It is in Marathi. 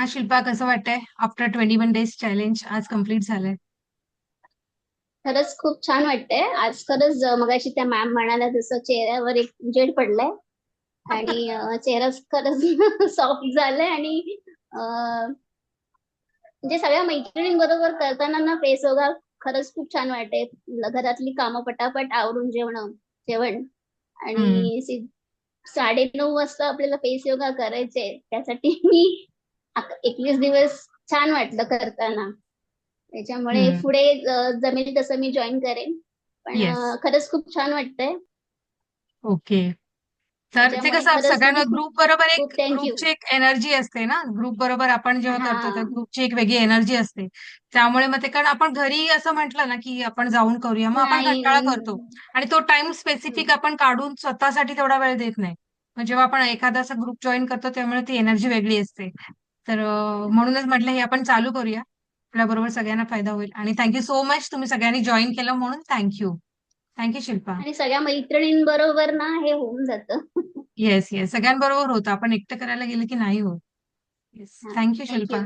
हा शिल्पा कसं वाटतंय? After twenty one days challenge आज कंप्लीट झालंय. खरंच खूप छान वाटतंय. आज खरंच मगाशी त्या मॅम म्हणाल्या तसं चेहऱ्यावर एक उजेड पडलाय. आणि चेहरा खरंच सॉफ्ट झालाय आणि म्हणजे सगळ्या मैत्रिणींबरोबर करताना ना फेस योगा खरंच खूप छान वाटते घरातली कामं पटापट आवरून जेवण जेवण. आणि सी- साडेनऊ वाजता आपल्याला फेस योगा करायचे त्यासाठी मी एकवीस दिवस छान वाटलं करताना. त्याच्यामुळे. पुढे जमेल तसं मी जॉईन करेन. पण Yes. खरंच खूप छान वाटतंय. ओके. तर ते कसं सगळ्यांना ग्रुप बरोबर एक. ग्रुपची एक एनर्जी असते ना? ग्रुप बरोबर आपण जेव्हा करतो तर ग्रुपची एक वेगळी एनर्जी असते. त्यामुळे मग ते कारण आपण घरी असं म्हटलं ना की आपण जाऊन करूया. मग आपण कंटाळा करतो. आणि तो टाइम स्पेसिफिक आपण काढून स्वतःसाठी तेवढा वेळ देत नाही. मग जेव्हा आपण एखादा असा ग्रुप जॉईन करतो त्यामुळे ती एनर्जी वेगळी असते. तर म्हणूनच म्हटलं हे आपण चालू करूया. आपल्या बरोबर सगळ्यांना फायदा होईल. आणि थँक्यू सो मच तुम्ही सगळ्यांनी जॉईन केलं म्हणून थँक्यू थँक्यू शिल्पा. आणि सगळ्या मैत्रिणींबरोबर ना हे होऊन जातं. येस येस सगळ्यांबरोबर होतं. आपण एकटं करायला गेलं की नाही होत. Yes thank you Shilpa.